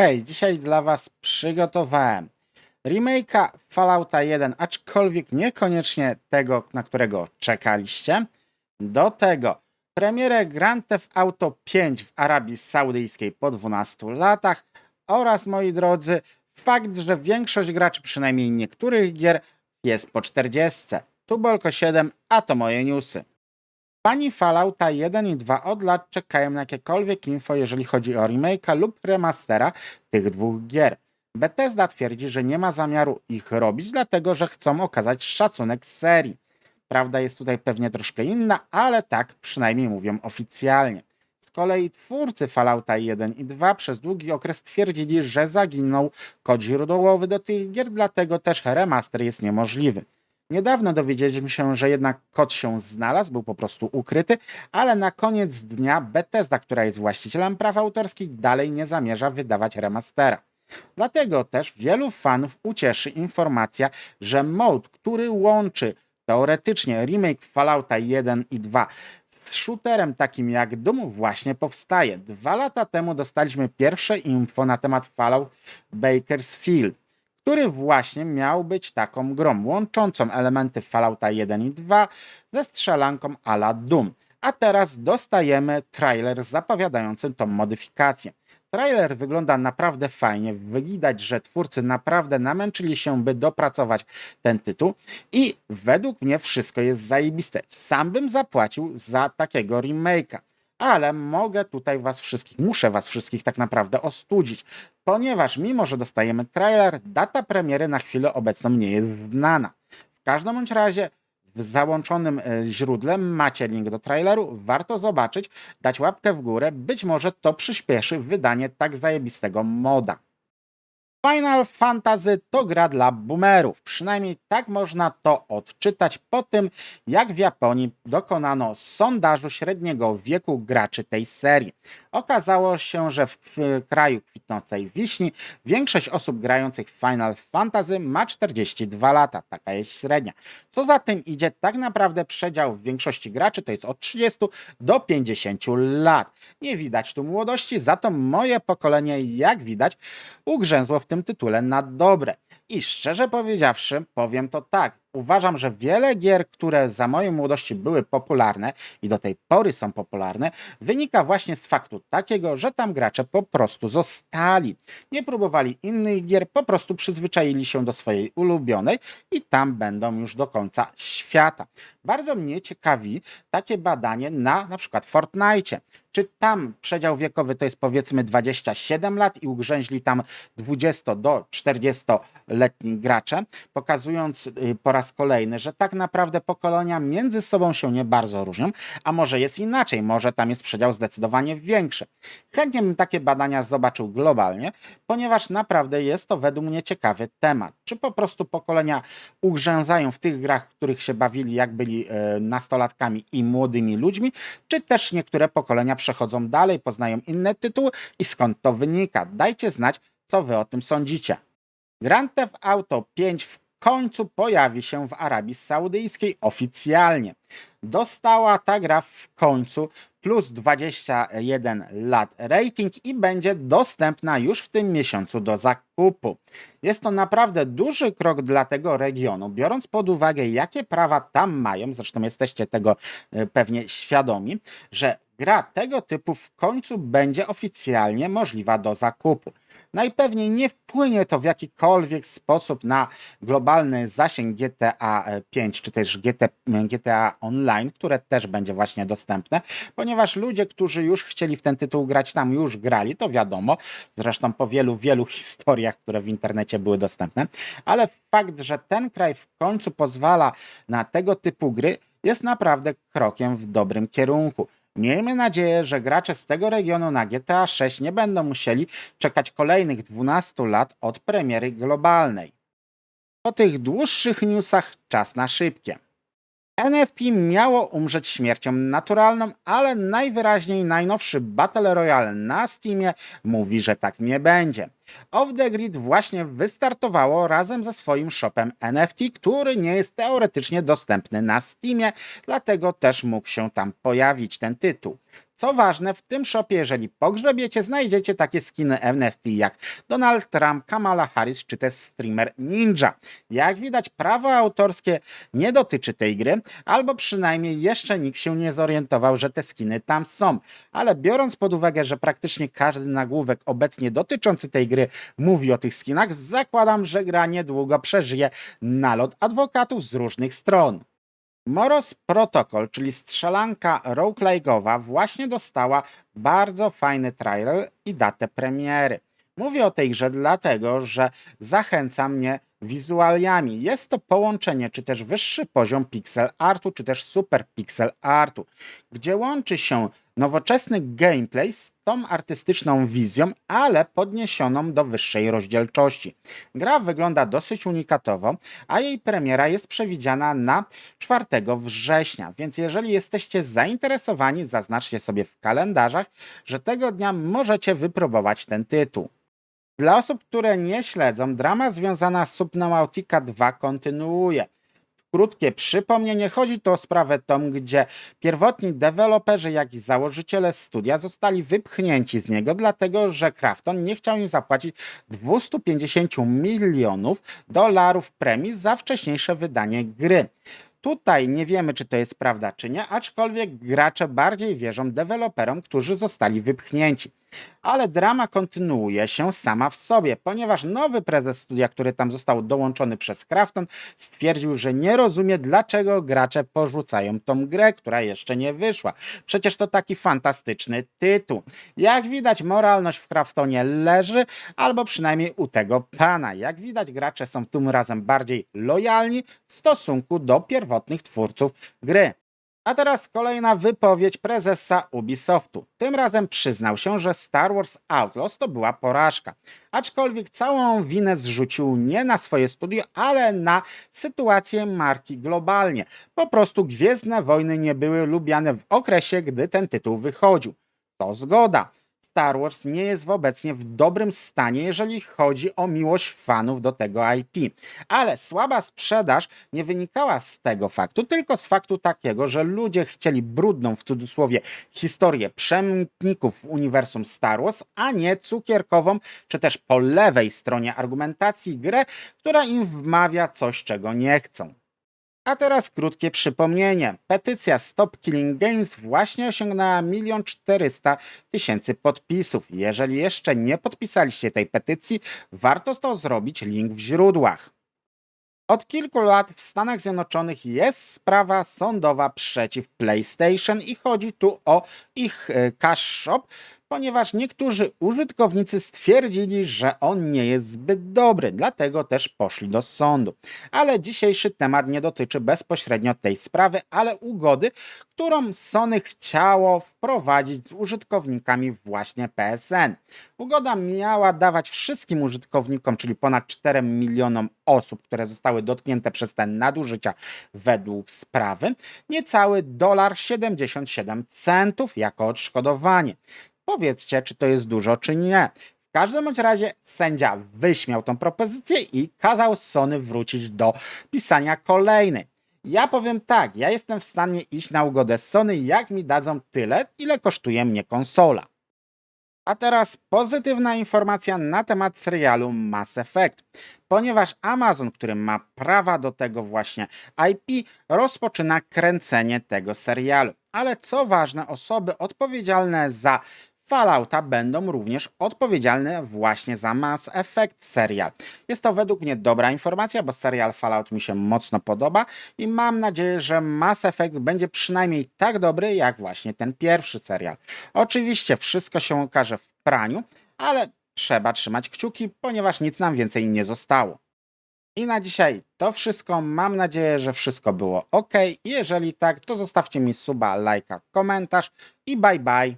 Hej, dzisiaj dla Was przygotowałem remake'a Fallouta 1, aczkolwiek niekoniecznie tego, na którego czekaliście. Do tego premierę Grand Theft Auto 5 w Arabii Saudyjskiej po 12 latach oraz, moi drodzy, fakt, że większość graczy, przynajmniej niektórych gier, jest po 40. Tu Bolko 7, a to moje newsy. Pani Fallouta 1 i 2 od lat czekają na jakiekolwiek info, jeżeli chodzi o remake'a lub remastera tych dwóch gier. Bethesda twierdzi, że nie ma zamiaru ich robić, dlatego że chcą okazać szacunek serii. Prawda jest tutaj pewnie troszkę inna, ale tak przynajmniej mówią oficjalnie. Z kolei twórcy Fallouta 1 i 2 przez długi okres twierdzili, że zaginął kod źródłowy do tych gier, dlatego też remaster jest niemożliwy. Niedawno dowiedzieliśmy się, że jednak kod się znalazł, był po prostu ukryty, ale na koniec dnia Bethesda, która jest właścicielem praw autorskich, dalej nie zamierza wydawać remastera. Dlatego też wielu fanów ucieszy informacja, że mod, który łączy teoretycznie remake Fallouta 1 i 2 z shooterem takim jak Doom właśnie powstaje. Dwa lata temu dostaliśmy pierwsze info na temat Fallout Bakersfield który właśnie miał być taką grą, łączącą elementy Fallouta 1 i 2 ze strzelanką a la Doom. A teraz dostajemy trailer zapowiadający tą modyfikację. Trailer wygląda naprawdę fajnie. Widać, że twórcy naprawdę namęczyli się, by dopracować ten tytuł. I według mnie wszystko jest zajebiste. Sam bym zapłacił za takiego remake'a ale mogę tutaj was wszystkich, muszę was wszystkich tak naprawdę ostudzić, ponieważ mimo, że dostajemy trailer, data premiery na chwilę obecną nie jest znana. W każdym bądź razie w załączonym e, źródle macie link do traileru, warto zobaczyć, dać łapkę w górę, być może to przyspieszy wydanie tak zajebistego moda. Final Fantasy to gra dla boomerów. Przynajmniej tak można to odczytać po tym, jak w Japonii dokonano sondażu średniego wieku graczy tej serii. Okazało się, że w kraju kwitnącej wiśni większość osób grających w Final Fantasy ma 42 lata. Taka jest średnia. Co za tym idzie, tak naprawdę przedział w większości graczy to jest od 30 do 50 lat. Nie widać tu młodości, za to moje pokolenie, jak widać, ugrzęzło w tym tytule na dobre. I szczerze powiedziawszy, powiem to tak. Uważam, że wiele gier, które za mojej młodości były popularne i do tej pory są popularne, wynika właśnie z faktu takiego, że tam gracze po prostu zostali. Nie próbowali innych gier, po prostu przyzwyczaili się do swojej ulubionej i tam będą już do końca świata. Bardzo mnie ciekawi takie badanie na na przykład Fortnite. Czy tam przedział wiekowy to jest powiedzmy 27 lat i ugrzęźli tam 20 do 40-letni gracze, pokazując y, po raz kolejny, że tak naprawdę pokolenia między sobą się nie bardzo różnią, a może jest inaczej, może tam jest przedział zdecydowanie większy. Chętnie bym takie badania zobaczył globalnie, ponieważ naprawdę jest to według mnie ciekawy temat. Czy po prostu pokolenia ugrzęzają w tych grach, w których się bawili, jak byli e, nastolatkami i młodymi ludźmi, czy też niektóre pokolenia przechodzą dalej, poznają inne tytuły i skąd to wynika. Dajcie znać, co wy o tym sądzicie. Grand Theft Auto 5 w końcu pojawi się w Arabii Saudyjskiej oficjalnie. Dostała ta gra w końcu plus 21 lat rating i będzie dostępna już w tym miesiącu do zakupu. Jest to naprawdę duży krok dla tego regionu, biorąc pod uwagę, jakie prawa tam mają, zresztą jesteście tego e, pewnie świadomi, że gra tego typu w końcu będzie oficjalnie możliwa do zakupu. Najpewniej nie wpłynie to w jakikolwiek sposób na globalny zasięg GTA 5 czy też GTA Online, które też będzie właśnie dostępne, ponieważ ludzie, którzy już chcieli w ten tytuł grać, tam już grali, to wiadomo, zresztą po wielu, wielu historiach, które w internecie były dostępne, ale fakt, że ten kraj w końcu pozwala na tego typu gry, jest naprawdę krokiem w dobrym kierunku. Miejmy nadzieję, że gracze z tego regionu na GTA 6 nie będą musieli czekać kolejnych 12 lat od premiery globalnej. Po tych dłuższych newsach czas na szybkie. NFT miało umrzeć śmiercią naturalną, ale najwyraźniej najnowszy Battle Royale na Steamie mówi, że tak nie będzie. Off the Grid właśnie wystartowało razem ze swoim shopem NFT, który nie jest teoretycznie dostępny na Steamie, dlatego też mógł się tam pojawić ten tytuł. Co ważne, w tym shopie, jeżeli pogrzebiecie, znajdziecie takie skiny NFT jak Donald Trump, Kamala Harris czy też streamer Ninja. Jak widać, prawo autorskie nie dotyczy tej gry, albo przynajmniej jeszcze nikt się nie zorientował, że te skiny tam są. Ale biorąc pod uwagę, że praktycznie każdy nagłówek obecnie dotyczący tej gry mówi o tych skinach, zakładam, że gra niedługo przeżyje nalot adwokatów z różnych stron. Moros Protocol, czyli strzelanka roguelike'owa, właśnie dostała bardzo fajny trailer i datę premiery. Mówię o tej grze dlatego, że zachęca mnie wizualiami. Jest to połączenie, czy też wyższy poziom pixel artu, czy też super pixel artu, gdzie łączy się nowoczesny gameplay z tą artystyczną wizją, ale podniesioną do wyższej rozdzielczości. Gra wygląda dosyć unikatowo, a jej premiera jest przewidziana na 4 września, więc jeżeli jesteście zainteresowani, zaznaczcie sobie w kalendarzach, że tego dnia możecie wypróbować ten tytuł. Dla osób, które nie śledzą, drama związana z Subnautica 2 kontynuuje. Krótkie przypomnienie, chodzi tu o sprawę tą, gdzie pierwotni deweloperzy, jak i założyciele studia zostali wypchnięci z niego, dlatego że Krafton nie chciał im zapłacić 250 milionów dolarów premii za wcześniejsze wydanie gry. Tutaj nie wiemy, czy to jest prawda, czy nie, aczkolwiek gracze bardziej wierzą deweloperom, którzy zostali wypchnięci. Ale drama kontynuuje się sama w sobie, ponieważ nowy prezes studia, który tam został dołączony przez Krafton, stwierdził, że nie rozumie, dlaczego gracze porzucają tą grę, która jeszcze nie wyszła. Przecież to taki fantastyczny tytuł. Jak widać, moralność w Kraftonie leży, albo przynajmniej u tego pana. Jak widać, gracze są tym razem bardziej lojalni w stosunku do pierwotnych twórców gry. A teraz kolejna wypowiedź prezesa Ubisoftu. Tym razem przyznał się, że Star Wars Outlaws to była porażka. Aczkolwiek całą winę zrzucił nie na swoje studio, ale na sytuację marki globalnie. Po prostu Gwiezdne Wojny nie były lubiane w okresie, gdy ten tytuł wychodził. To zgoda. Star Wars nie jest obecnie w dobrym stanie, jeżeli chodzi o miłość fanów do tego IP. Ale słaba sprzedaż nie wynikała z tego faktu, tylko z faktu takiego, że ludzie chcieli brudną w cudzysłowie historię przemytników w uniwersum Star Wars, a nie cukierkową, czy też po lewej stronie argumentacji grę, która im wmawia coś, czego nie chcą. A teraz krótkie przypomnienie. Petycja Stop Killing Games właśnie osiągnęła 1 400 tysięcy podpisów. Jeżeli jeszcze nie podpisaliście tej petycji, warto to zrobić, link w źródłach. Od kilku lat w Stanach Zjednoczonych jest sprawa sądowa przeciw PlayStation i chodzi tu o ich e, cash shop, ponieważ niektórzy użytkownicy stwierdzili, że on nie jest zbyt dobry, dlatego też poszli do sądu. Ale dzisiejszy temat nie dotyczy bezpośrednio tej sprawy, ale ugody, którą Sony chciało wprowadzić z użytkownikami właśnie PSN. Ugoda miała dawać wszystkim użytkownikom, czyli ponad 4 milionom osób, które zostały dotknięte przez te nadużycia według sprawy, niecały dolar 77 centów jako odszkodowanie. Powiedzcie, czy to jest dużo, czy nie. W każdym bądź razie sędzia wyśmiał tą propozycję i kazał Sony wrócić do pisania kolejnej. Ja powiem tak, ja jestem w stanie iść na ugodę z Sony, jak mi dadzą tyle, ile kosztuje mnie konsola. A teraz pozytywna informacja na temat serialu Mass Effect, ponieważ Amazon, który ma prawa do tego właśnie IP, rozpoczyna kręcenie tego serialu. Ale co ważne, osoby odpowiedzialne za Fallouta będą również odpowiedzialne właśnie za Mass Effect serial. Jest to według mnie dobra informacja, bo serial Fallout mi się mocno podoba i mam nadzieję, że Mass Effect będzie przynajmniej tak dobry jak właśnie ten pierwszy serial. Oczywiście wszystko się okaże w praniu, ale trzeba trzymać kciuki, ponieważ nic nam więcej nie zostało. I na dzisiaj to wszystko. Mam nadzieję, że wszystko było ok. Jeżeli tak, to zostawcie mi suba, lajka, komentarz i bye bye.